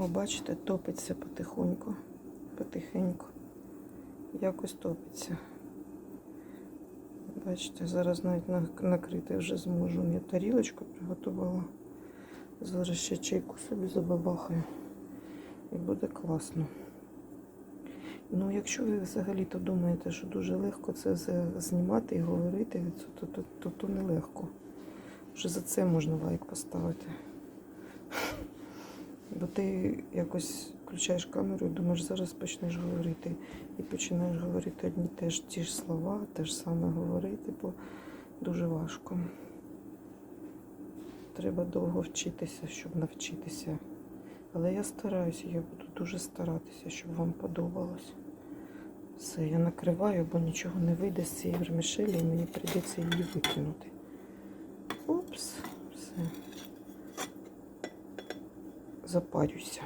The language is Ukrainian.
О, бачите, топиться потихоньку, потихеньку. Якось топиться. Бачите, зараз навіть на- накрити вже зможу. Я тарілочку приготувала. Зараз ще чайку собі забабахаю. І буде класно. Ну, якщо ви взагалі-то думаєте, що дуже легко це знімати і говорити, то, то, то, то не легко. Вже за це можна лайк поставити. Бо ти якось включаєш камеру і думаєш, зараз почнеш говорити. І починаєш говорити одні теж ті ж слова, те ж саме говорити, бо дуже важко. Треба довго вчитися, щоб навчитися. Але я стараюся, я буду дуже старатися, щоб вам подобалось. Все, я накриваю, бо нічого не вийде з цієї вермішелі, і мені прийдеться її викинути. Упс, все. Запарюся.